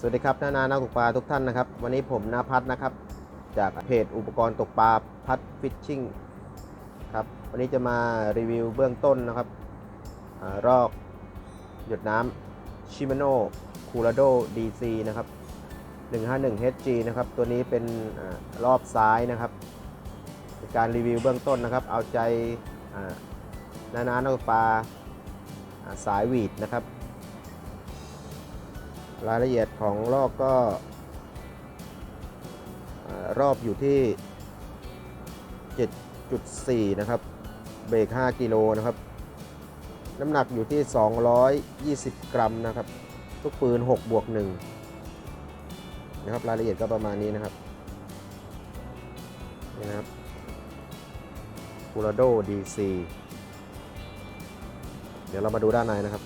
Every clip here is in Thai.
สวัสดีครับนานานักตกปลาทุกท่านนะครับ วันนี้ผมนาพัฒน์นะครับ จากเพจอุปกรณ์ตกปลาพัดฟิชชิ่งครับวันนี้จะมารีวิวเบื้องต้นนะครับอรอกหยดน้ำชิม a โนคูราโด DC นะครับ 151 HG นะครับ ตัวนี้เป็นอรอบซ้ายนะครับเป็นการรีวิวเบื้องต้นนะครับ เอาใจอ่านานานักตกปลาสายวีดนะครับ รายละเอียดของรอบก็รอบอยู่ที่ 7.4 นะครับ เบรก 5 กิโลนะครับ น้ำหนักอยู่ที่ 220 กรัมนะครับทุกปืน 6 บวก 1 นะครับ รายละเอียดก็ประมาณนี้นะครับ นี่นะครับคูราโด DC เดี๋ยวเรามาดูด้านในนะครับ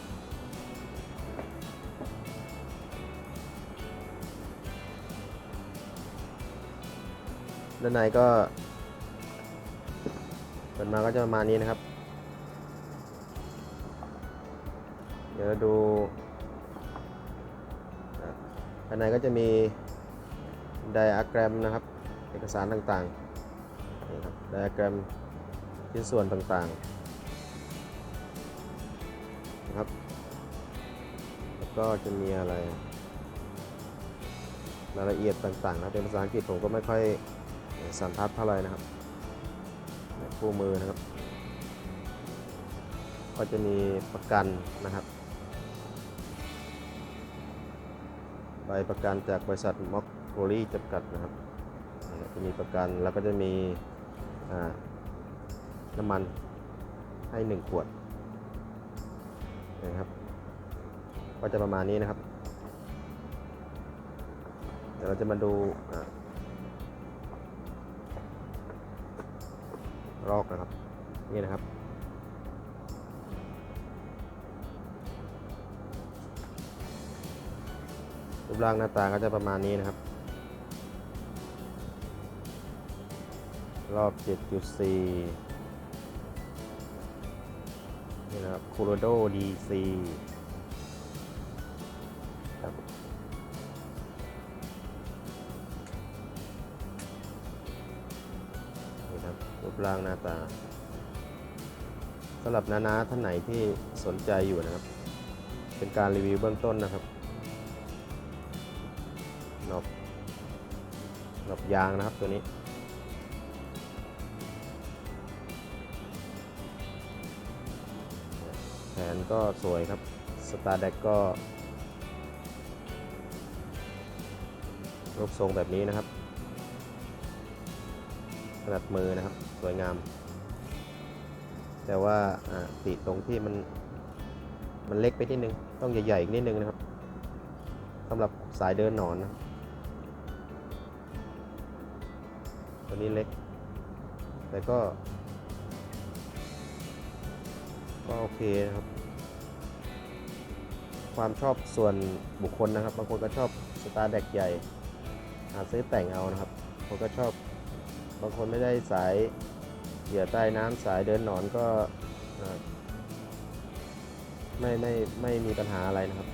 ด้านในก็ เปิดมาก็จะประมาณนี้นะครับ เดี๋ยวดูด้านในก็จะมีไดอะแกรมนะครับ เอกสารต่างๆนี่ครับไดอะแกรมชิ้นส่วนต่างๆนะครับ แล้วก็จะมีอะไรรายละเอียดต่างๆนะเป็นภาษาอังกฤษผมก็ไม่ค่อย สันทัดเท่าไรนะครับคู่มือนะครับ ก็จะมีประกันนะครับ ใบประกันจากบริษัทม็อกโ o ลีจำกัดนะครับ จะมีประกันแล้วก็จะมีน้ำมันให้ 1 ขวดนะครับ ก็จะประมาณนี้นะครับ เดี๋ยวเราจะมาดู รอกนะครับ นี่นะครับ รูปร่างหน้าตาก็จะประมาณนี้นะครับ รอบ 7.4 นี่นะครับโคโรโด DC ค ร่างหน้าตาสำหรับนาๆท่านไหนที่สนใจอยู่นะครับ เป็นการรีวิวเบื้องต้นนะครับหนอบหนอบยางนะครับตัวนี้ แผนก็สวยครับสตาร์แดกก็รูปทรงแบบนี้นะครับ นาดมือนะครับ สวยงาม แต่ว่าติตรงที่มัน มันเล็กไปนิดนึง ต้องใหญ่ๆอีกนิดนึงนะครับสำหรับสายเดินหนอนนะตัวนี้เล็ก แต่ก็ ก็โอเคนะครับ ความชอบส่วนบุคคลนะครับ บางคนก็ชอบสตาร์แดกใหญ่ หาซื้อแต่งเอานะครับบาก็ชอบ บางคนไม่ได้สายเหยื่อใต้น้ำสายเดินหนอนก็อ่ไม่ไม่ไม่มีปัญหาอะไรนะครับ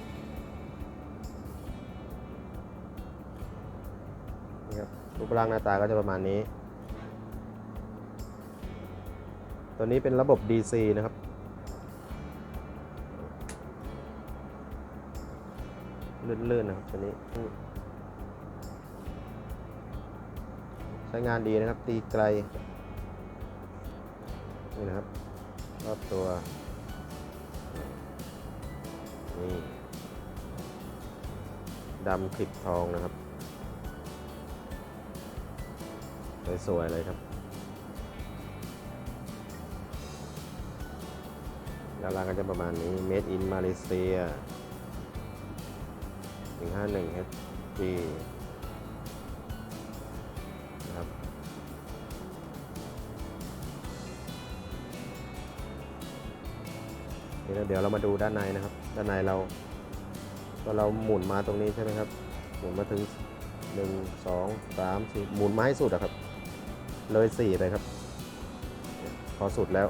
นี่ครับรูปร่างหน้าตาก็จะประมาณนี้ ตัวนี้เป็นระบบ DC นะครับลื่นๆนะครับตัวนี้ ใช้งานดีนะครับ ตีไกล นี่นะครับรอบตัว นี่ดำคลิปทองนะครับ สวยๆเลยครับด้านล่างก็จะประมาณนี้ Made in Malaysia 151 HG เดี๋ยวเรามาดูด้านในนะครับ ด้านในเราก็เราหมุนมาตรงนี้ใช่ไหมครับ หมุนมาถึง 1 2 3 4 หมุนมาให้สุดอะครับ เลย 4 ไปครับ พอสุดแล้ว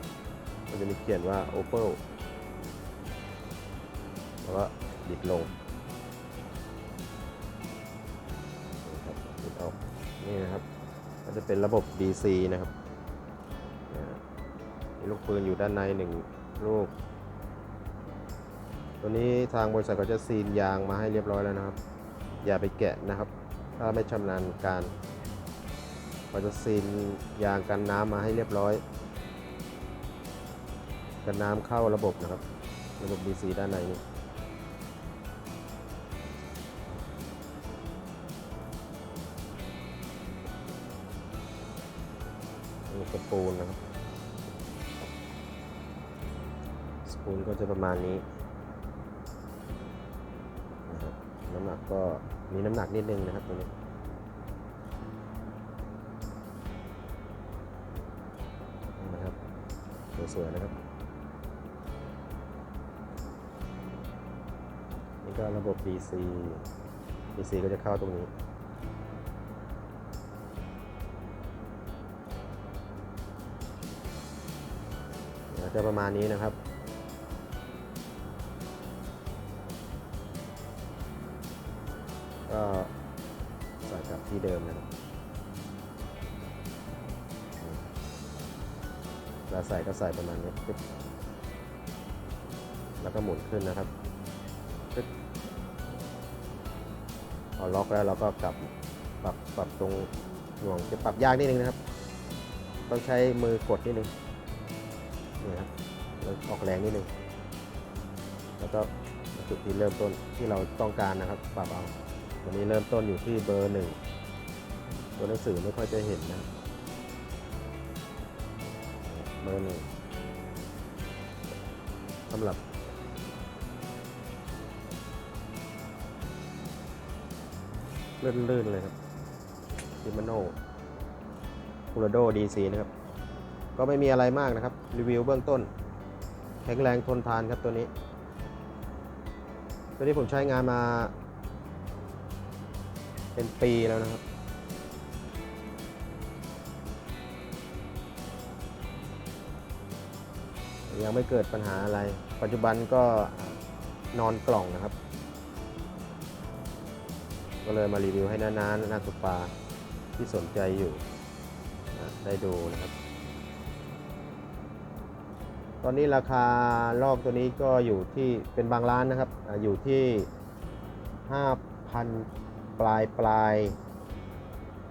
มันจะมีเขียนว่า Opel แล้วก็บิดลงนี่นะครับ ก็จะเป็นระบบ DC นะครับมีลูกปืนอยู่ด้านในหนึ่งลูก ตัวนี้ทางบริษัทก็จะซีนยางมาให้เรียบร้อยแล้วนะครับ อย่าไปแกะนะครับ ถ้าไม่ชำนาญการก็จะซีนยางกันน้ำมาให้เรียบร้อย กันน้ำเข้าระบบนะครับ ระบบ DC ด้านในนี้สปูลนะครับ สปูลก็จะประมาณนี้ น้ำหนักก็มีน้ำหนักนิดนึงนะครับตัวนี้นะครับสวยๆนะครับ นี่ก็ระบบ DC DC ก็จะเข้าตรงนี้จะประมาณนี้นะครับ ก็ใส่กลับที่เดิมนะครับเราใส่ก็ใส่ประมาณนี้ปึ๊บแล้วก็หมุนขึ้นนะครับปึ๊บพอล็อกแล้วเราก็กลับปรับปรับตรงห่วงจะปรับยากนิดนึงนะครับ ต้องใช้มือกดนิดนึงนี่ครับแล้วออกแรงนิดนึงแล้วก็จุดที่เริ่มต้นที่เราต้องการนะครับ ปรับเอา วันนี้เริ่มต้นอยู่ที่เบอร์หนึ่งตัวหนังสือไม่ค่อยจะเห็นนะเบอร์หนึ่งสำหรับลื่นๆเลยครับซิมาโนคูราโดดีซีนะครับ ก็ไม่มีอะไรมากนะครับ รีวิวเบื้องต้น แข็งแรงทนทานครับตัวนี้ ตัวนี้ผมใช้งานมา เป็นปีแล้วนะครับ ยังไม่เกิดปัญหาอะไร ปัจจุบันก็นอนกล่องนะครับ ก็เลยมารีวิวให้น้าๆนักตกปาที่สนใจอยู่นะได้ดูนะครับ ตอนนี้ราคาลอกตัวนี้ก็อยู่ที่เป็นบางร้านนะครับอาอยู่ที่ 5,000 ปลายปลาย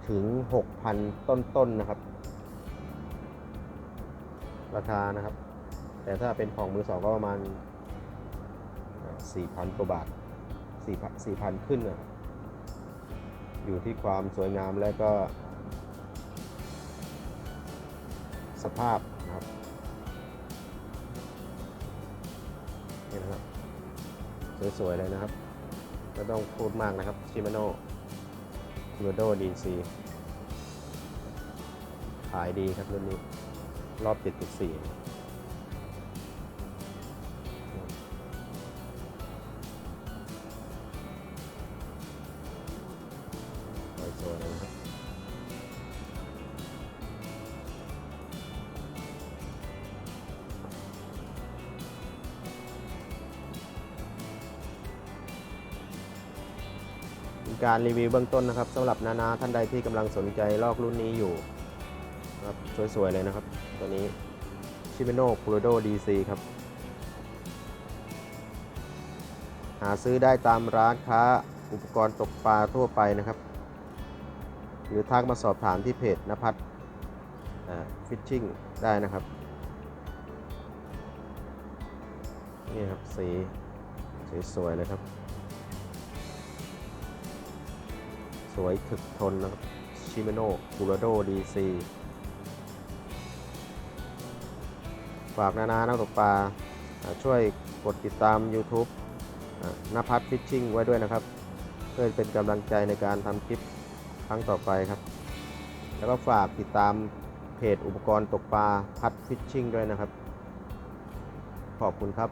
ถึง 6,000 ต้นๆนนะครับ ราคานะครับ แต่ถ้าเป็นของมือสองก็ประมาณ 4,000กว่าบาท4,000 4,000 ขึ้นนะอยู่ที่ความสวยงามและก็ สภาพนะครับนี่นะครับ สวยๆเลยนะครับไม่ต้องพูดมากนะครับ ชิมาโน่คูโดดีซีขายดีครับรุ่นนี้ รอบ 7.4 การรีวิวเบื้องต้นนะครับสำหรับนานาท่านใดที่กำลังสนใจลอกรุ่นนี้อยู่นะครับสวยๆเลยนะครับ ตัวนี้ชิเมโน่คูโรโดดีซีครับ หาซื้อได้ตามร้านค้าอุปกรณ์ตกปลาทั่วไปนะครับ หรือทักมาสอบถามที่เพจนภัทรฟิชชิ่งได้นะครับ นี่ครับสีสวยๆเลยครับ สวยถึกทนนะครับชิเมโน่คูราโดดีซีฝากนานานักตกปลาช่วยกดติดตาม YouTube อ่านภัทรฟิชชิ่งไว้ด้วยนะครับ เพื่อเป็นกำลังใจในการทำคลิปครั้งต่อไปครับ แล้วก็ฝากติดตามเพจอุปกรณ์ตกปลาพัดฟิชชิ่งด้วยนะครับ ขอบคุณครับ